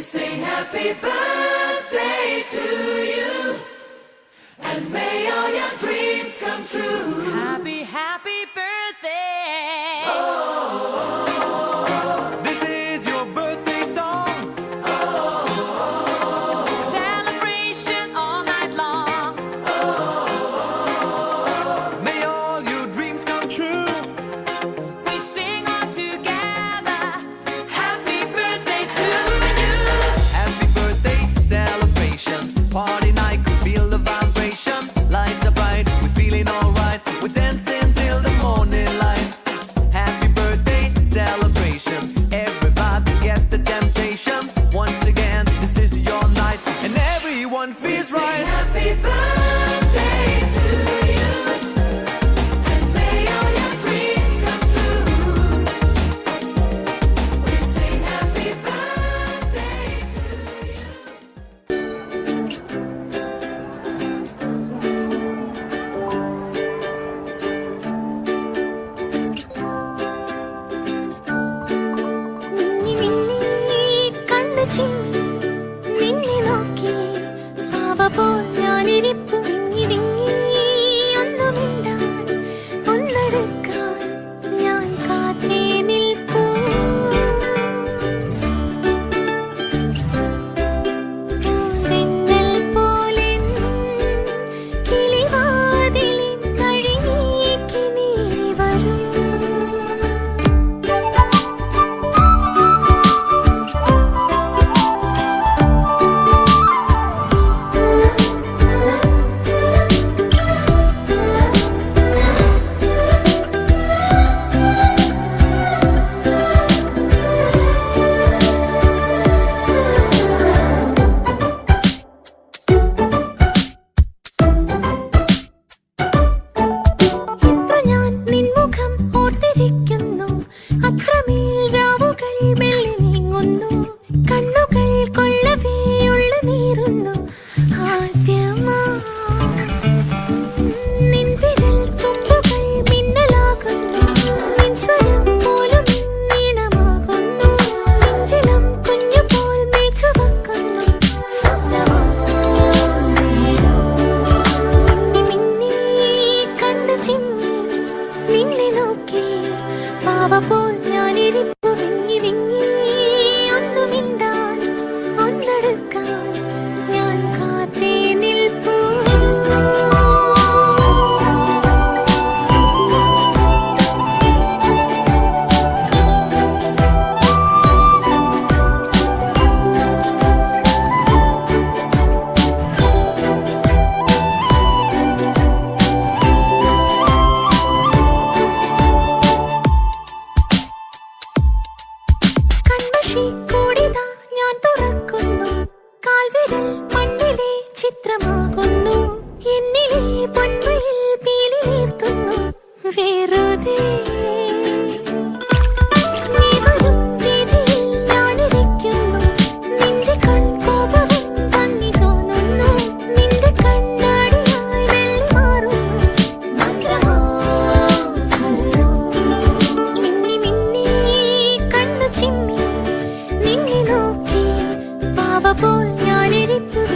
sing happy birthday to you, and may all your dreams come true. Zella. സാക്ഷി കൂടിതാ ഞാൻ തുറക്കുന്നു. കാൽവിരൽ മണ്ണിലെ ചിത്രമാകുന്നു. എന്നിലെ പൊൻവയിൽ പീലി നിർത്തുന്നു വെറുതെ അപ്പോൾ ഞാനിരിക്കുക